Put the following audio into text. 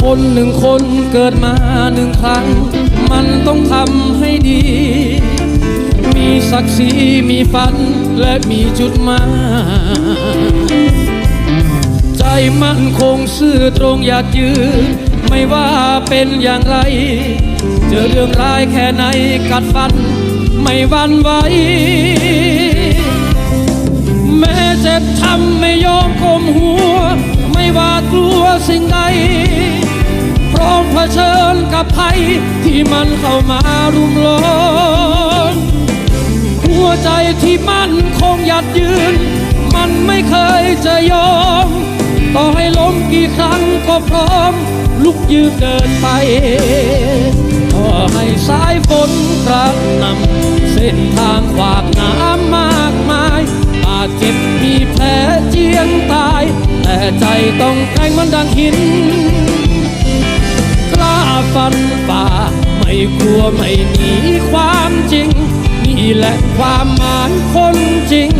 คนหนึ่งคนเกิดมาหนึ่งครั้ง มันต้องทำให้ดี มีศักดิ์ศรีมีฝันและมีจุดหมายใจมั่นคงซื่อตรงอยากยืนไม่ว่าเป็นอย่างไร เจอเรื่องร้ายแค่ไหนกัดฟัน ไม่วันไหวแม้เจ็บช้ำไม่ยอมก้มหัว ไม่หวาดกลัวสิ่งใด ภัยที่มันเข้ามารุมล้อมหัวใจที่มั่นคงหยัดยืน มันไม่เคยจะยอม ต่อให้ล้มกี่ครั้งก็พร้อม ลุกยืนเดินไปต่อให้สายฝนกระหนำเส้นทางขวากน้ำมากมายบาดเจ็บมีแผลเจียงตาย แต่ใจต้องแกร่งเหมันดังหิน ฟันฝ่า ไม่กลัวไม่หนีความจริง นี่แหละความหมายคนจริง